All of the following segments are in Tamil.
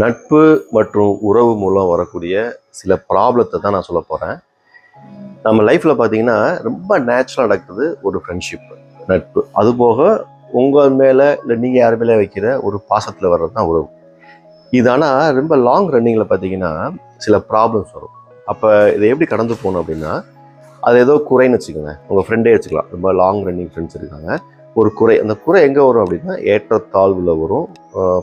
நட்பு மற்றும் உறவு மூலம் வரக்கூடிய சில ப்ராப்ளத்தை தான் நான் சொல்ல போகிறேன் நம்ம லைஃப்பில் பார்த்தீங்கன்னா ரொம்ப நேச்சுரலாக நடக்குது ஒரு ஃப்ரெண்ட்ஷிப் நட்பு. அதுபோக உங்கள் மேலே இல்லை நீங்கள் யார் மேலே வைக்கிற ஒரு பாசத்தில் வர்றது தான் உறவு. இது ஆனால் ரொம்ப லாங் ரன்னிங்கில் பார்த்தீங்கன்னா சில ப்ராப்ளம்ஸ் வரும். அப்போ இதை எப்படி கடந்து போகணும் அப்படின்னா அது ஏதோ குறைன்னு வச்சுக்கோங்க. உங்கள் ஃப்ரெண்டே வச்சுக்கலாம். ரொம்ப லாங் ரன்னிங் ஃப்ரெண்ட்ஸ் இருக்காங்க. ஒரு குறை அந்த குறை எங்கே வரும் அப்படின்னா ஏற்றத்தாழ்வில் வரும்.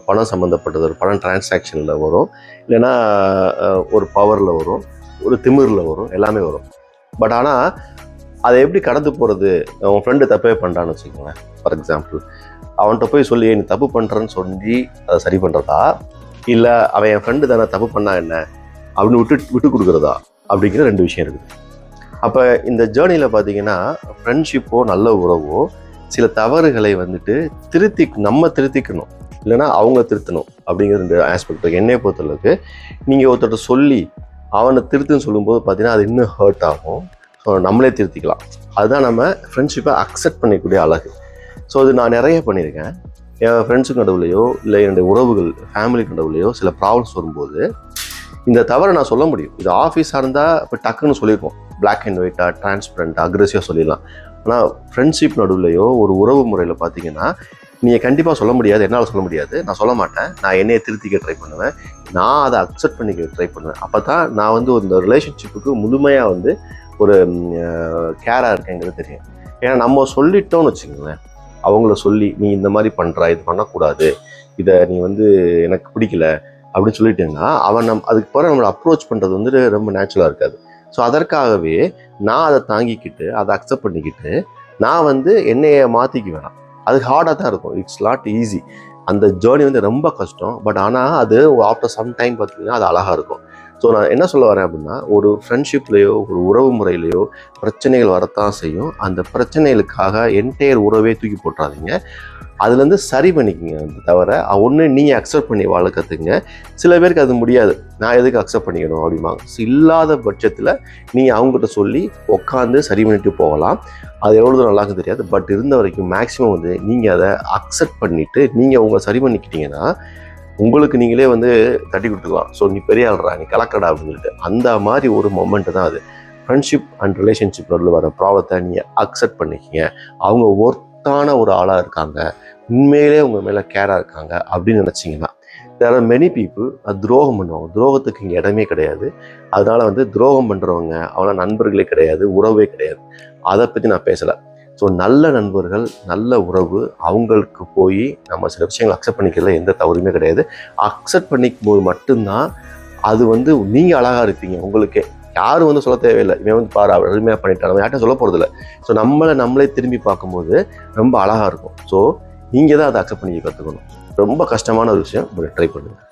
பணம் சம்மந்தப்பட்டது ஒரு பணம் டிரான்சாக்ஷனில் வரும். இல்லைன்னா ஒரு பவரில் வரும். ஒரு திமிரில் வரும். எல்லாமே வரும். பட் ஆனால் அதை எப்படி கடந்து போகிறது உன் ஃப்ரெண்டு தப்பே பண்ணுறான்னு வச்சுக்கோங்களேன். ஃபார் எக்ஸாம்பிள் அவன்கிட்ட போய் சொல்லி நீ தப்பு பண்ணுறேன்னு சொல்லி அதை சரி பண்ணுறதா இல்லை அவன் என் ஃப்ரெண்டு தானே தப்பு பண்ணா என்ன? அப்படின்னு விட்டு விட்டு கொடுக்குறதா? அப்படிங்கிற ரெண்டு விஷயம் இருக்குது. அப்போ இந்த ஜேர்னியில் பார்த்தீங்கன்னா ஃப்ரெண்ட்ஷிப்போ நல்ல உறவோ சில தவறுகளை வந்துட்டு திருத்தி நம்ம திருத்திக்கணும். இல்லைன்னா அவங்க திருத்தணும் அப்படிங்கிற ரெண்டு ஆஸ்பெக்ட் என்னை பொறுத்தளவுக்கு நீங்கள் ஒருத்தர்கிட்ட சொல்லி அவனை திருத்துன்னு சொல்லும்போது பார்த்தீங்கன்னா அது இன்னும் ஹர்ட் ஆகும். ஸோ நம்மளே திருத்திக்கலாம். அதுதான் நம்ம ஃப்ரெண்ட்ஷிப்பை அக்செப்ட் பண்ணிக்கூடிய அழகு. ஸோ அது நான் நிறைய பண்ணியிருக்கேன். என் ஃப்ரெண்ட்ஸுக்கு நடுவுலையோ இல்லை என்னுடைய உறவுகள் ஃபேமிலிக்கு நடுவுலையோ சில ப்ராப்ளம்ஸ் வரும்போது இந்த தவறை நான் சொல்ல முடியும். இது ஆஃபீஸாக இருந்தால் இப்போ டக்குன்னு சொல்லியிருக்கோம் பிளாக் அண்ட் ஒயிட்டாக டிரான்ஸ்பரண்ட்டாக அக்ரெசிவாக சொல்லிடலாம். ஆனால் ஃப்ரெண்ட்ஷிப் நடுவுலையோ ஒரு உறவு முறையில் பார்த்தீங்கன்னா நீங்கள் கண்டிப்பாக சொல்ல முடியாது என்னால் சொல்ல முடியாது. நான் சொல்ல மாட்டேன். நான் என்னையை திருத்திக்க ட்ரை பண்ணுவேன். நான் அதை அக்செப்ட் பண்ணிக்க ட்ரை பண்ணுவேன். அப்போ தான் நான் வந்து இந்த ரிலேஷன்ஷிப்புக்கு முழுமையாக வந்து ஒரு கேராக இருக்கேங்கிறது தெரியும். ஏன்னா நம்ம சொல்லிட்டோம்னு வச்சுக்கோங்களேன். அவங்கள சொல்லி நீ இந்த மாதிரி பண்ணுற இது பண்ணக்கூடாது. இதை நீ வந்து எனக்கு பிடிக்கல. அப்படின்னு சொல்லிட்டேன்னா அவன் நம் அதுக்கு பிறகு நம்மளை அப்ரோச் பண்ணுறது வந்து ரொம்ப நேச்சுரலாக இருக்காது. ஸோ அதற்காகவே நான் அதை தாங்கிக்கிட்டு அதை அக்செப்ட் பண்ணிக்கிட்டு நான் வந்து என்னைய மாற்றிக்க வேணாம். அது ஹார்டாக தான் இருக்கும். இட்ஸ் நாட் ஈஸி அந்த ஜேர்னி வந்து ரொம்ப கஷ்டம். பட் ஆனால் அது ஆஃப்டர் சம் டைம் பார்த்தீங்கன்னா அது அழகாக இருக்கும். ஸோ நான் என்ன சொல்ல வரேன் அப்படின்னா ஒரு ஃப்ரெண்ட்ஷிப்லேயோ ஒரு உறவு முறையிலையோ பிரச்சனைகள் வரத்தான் செய்யும். அந்த பிரச்சனைகளுக்காக என்டையர் உறவே தூக்கி போட்டுறாதீங்க. அதுலேருந்து சரி பண்ணிக்கங்க. அந்த தவிர ஒன்று நீங்கள் அக்செப்ட் பண்ணி வாழ கற்றுக்குங்க சில பேருக்கு அது முடியாது. நான் எதுக்கு அக்செப்ட் பண்ணிக்கணும் அப்படிம்பாங்க. இல்லாத பட்சத்தில் நீங்கள் அவங்ககிட்ட சொல்லி உட்காந்து சரி பண்ணிட்டு போகலாம். அது எவ்வளோ தூரம் தெரியாது. பட் இருந்த வரைக்கும் மேக்ஸிமம் வந்து நீங்கள் அதை அக்செப்ட் பண்ணிவிட்டு நீங்கள் அவங்க சரி பண்ணிக்கிட்டீங்கன்னா உங்களுக்கு நீங்களே வந்து தட்டி கொடுத்துக்கலாம். ஸோ நீ பெரிய ஆள்றா நீ கலக்கடா அப்படின்னு சொல்லிட்டு. அந்த மாதிரி ஒரு மொமெண்ட் தான் அது. ஃப்ரெண்ட்ஷிப் அண்ட் ரிலேஷன்ஷிப் நடுவில் வர ப்ராப்ளத்தை நீங்கள் அக்செப்ட் பண்ணிக்கிங்க. அவங்க ஒர்த்தான ஒரு ஆளாக இருக்காங்க. உண்மையிலே உங்கள் மேலே கேராக இருக்காங்க அப்படின்னு நினச்சிங்கன்னா தேர் ஆர் மெனி பீப்புள் துரோகம் பண்ணுவாங்க. துரோகத்துக்கு இங்கே இடமே கிடையாது. அதனால் வந்து துரோகம் பண்ணுறவங்க அவங்கள நண்பர்களே கிடையாது உறவே கிடையாது. அதை பற்றி நான் பேசலை. ஸோ நல்ல நண்பர்கள் நல்ல உறவு அவங்களுக்கு போய் நம்ம சில விஷயங்களை அக்செப்ட் பண்ணிக்கிறதுல எந்த தவறுமே கிடையாது. அக்செப்ட் பண்ணிக்கும் போது மட்டும்தான் அது வந்து நீங்கள் அழகாக இருப்பீங்க. உங்களுக்கே யாரும் வந்து சொல்ல தேவையில்லை. இவன் வந்து பாரு அவர் அருமையாக பண்ணிட்டான். நம்ம யார்ட்டும் சொல்ல போகிறதில்ல ஸோ நம்மளை நம்மளே திரும்பி பார்க்கும்போது ரொம்ப அழகாக இருக்கும். ஸோ நீங்கள் தான் அதை அக்செப்ட் பண்ணிக்க கற்றுக்கணும் ரொம்ப கஷ்டமான ஒரு விஷயம். ட்ரை பண்ணுங்கள்